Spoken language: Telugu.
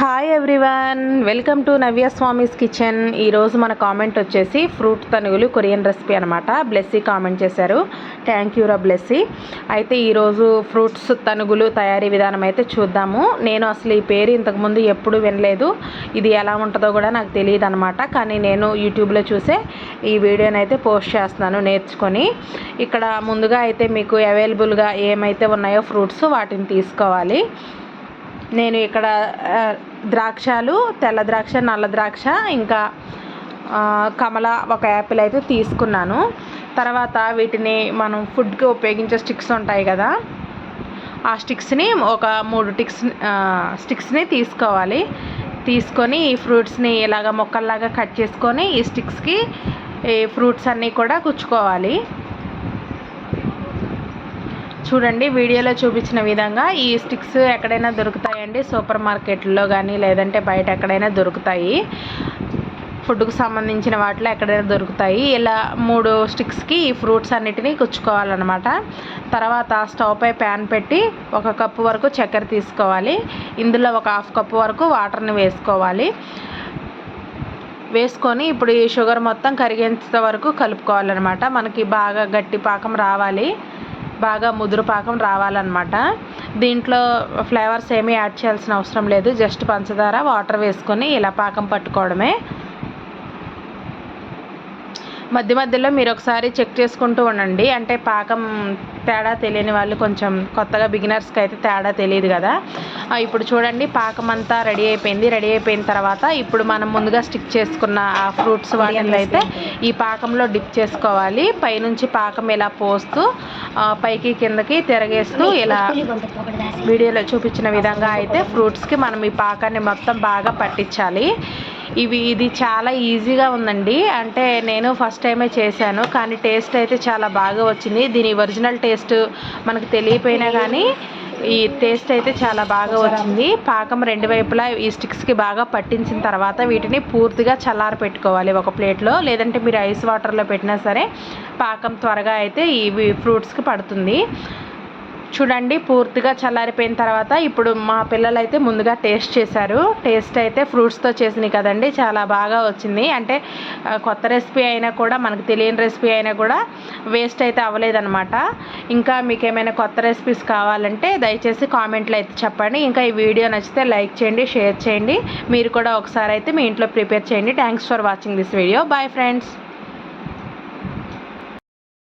Hi everyone welcome to Navya Swamy's kitchen ఈరోజు మన కామెంట్ వచ్చేసి ఫ్రూట్ తనుగులు కొరియన్ రెసిపీ అనమాట బ్లెస్సీ కామెంట్ చేశారు. థ్యాంక్ యూ రా బ్లెస్సీ అయితే ఈరోజు ఫ్రూట్స్ తనుగులు తయారీ విధానం అయితే చూద్దాము. నేను అసలు ఈ పేరు ఇంతకుముందు ఎప్పుడు వినలేదు. ఇది ఎలా ఉంటుందో కూడా నాకు తెలియదు అనమాట కానీ నేను యూట్యూబ్లో చూసే ఈ వీడియోని అయితే పోస్ట్ చేస్తున్నాను నేర్చుకొని. ఇక్కడ ముందుగా అయితే మీకు అవైలబుల్గా ఏమైతే ఉన్నాయో ఫ్రూట్స్ వాటిని తీసుకోవాలి. నేను ఇక్కడ ద్రాక్షాలు ద్రాక్షలు తెల్ల ద్రాక్ష నల్ల ద్రాక్ష ఇంకా కమల ఒక యాపిల్ అయితే తీసుకున్నాను. తర్వాత వీటిని మనం ఫుడ్కి ఉపయోగించే స్టిక్స్ ఉంటాయి కదా ఆ స్టిక్స్ని ఒక మూడు టిక్స్ స్టిక్స్ని తీసుకోవాలి. తీసుకొని ఈ ఫ్రూట్స్ని ఇలాగ మొక్కల్లాగా కట్ చేసుకొని ఈ స్టిక్స్కి ఈ ఫ్రూట్స్ అన్నీ కూడా గుచ్చుకోవాలి చూడండి వీడియోలో చూపించిన విధంగా ఈ స్టిక్స్ ఎక్కడైనా దొరుకుతాయండి సూపర్ మార్కెట్లో కానీ లేదంటే బయట ఎక్కడైనా దొరుకుతాయి. ఫుడ్కు సంబంధించిన వాటిలో ఎక్కడైనా దొరుకుతాయి. ఇలా మూడు స్టిక్స్కి ఈ ఫ్రూట్స్ అన్నిటినీ కుచ్చుకోవాలన్నమాట. తర్వాత స్టవ్ పై ప్యాన్ పెట్టి ఒక కప్పు వరకు చక్కెర తీసుకోవాలి. ఇందులో ఒక హాఫ్ కప్పు వరకు వాటర్ని వేసుకోవాలి. వేసుకొని ఇప్పుడు ఈ షుగర్ మొత్తం కరిగేంత వరకు కలుపుకోవాలన్నమాట. మనకి బాగా గట్టి పాకం రావాలి. బాగా ముదురు పాకం రావాలన్నమాట. దీంట్లో ఫ్లేవర్స్ ఏమీ యాడ్ చేయాల్సిన అవసరం లేదు. జస్ట్ పంచదార వాటర్ వేసుకొని ఇలా పాకం పట్టుకోవడమే. మధ్య మధ్యలో మీరు ఒకసారి చెక్ చేసుకుంటూ ఉండండి. అంటే పాకం తేడా తెలియని వాళ్ళు కొంచెం కొత్తగా బిగినర్స్కి అయితే తేడా తెలియదు కదా. ఇప్పుడు చూడండి పాకం అంతా రెడీ అయిపోయింది. రెడీ అయిపోయిన తర్వాత ఇప్పుడు మనం ముందుగా స్టిక్ చేసుకున్న ఆ ఫ్రూట్స్ వాటిని అయితే ఈ పాకంలో డిప్ చేసుకోవాలి. పైనుంచి పాకం ఇలా పోస్తూ పైకి కిందకి తిరగేస్తూ ఇలా వీడియోలో చూపించిన విధంగా అయితే ఫ్రూట్స్కి మనం ఈ పాకాన్ని మొత్తం బాగా పట్టించాలి. ఇవి ఇది చాలా ఈజీగా ఉందండి. అంటే నేను ఫస్ట్ టైమే చేశాను. కానీ టేస్ట్ అయితే చాలా బాగా వచ్చింది. దీని ఒరిజినల్ టేస్ట్ మనకు తెలియపోయినా కానీ ఈ టేస్ట్ అయితే చాలా బాగా వచ్చింది. పాకం రెండు వైపులా ఈ స్టిక్స్కి బాగా పట్టించిన తర్వాత వీటిని పూర్తిగా చల్లార పెట్టుకోవాలి ఒక ప్లేట్లో లేదంటే మీరు ఐస్ వాటర్లో పెట్టినా సరే పాకం త్వరగా అయితే ఈ ఫ్రూట్స్కి పడుతుంది. చూడండి పూర్తిగా చల్లారిపోయిన తర్వాత ఇప్పుడు మా పిల్లలు అయితే ముందుగా టేస్ట్ చేశారు. టేస్ట్ అయితే ఫ్రూట్స్తో చేసినాయి కదండి చాలా బాగా వచ్చింది. అంటే కొత్త రెసిపీ అయినా కూడా మనకు తెలియని రెసిపీ అయినా కూడా వేస్ట్ అయితే అవ్వలేదన్నమాట. ఇంకా మీకు ఏమైనా కొత్త రెసిపీస్ కావాలంటే దయచేసి కామెంట్లో అయితే చెప్పండి. ఇంకా ఈ వీడియో నచ్చితే లైక్ చేయండి షేర్ చేయండి. మీరు కూడా ఒకసారి అయితే మీ ఇంట్లో ప్రిపేర్ చేయండి. Thanks for watching this video. Bye friends.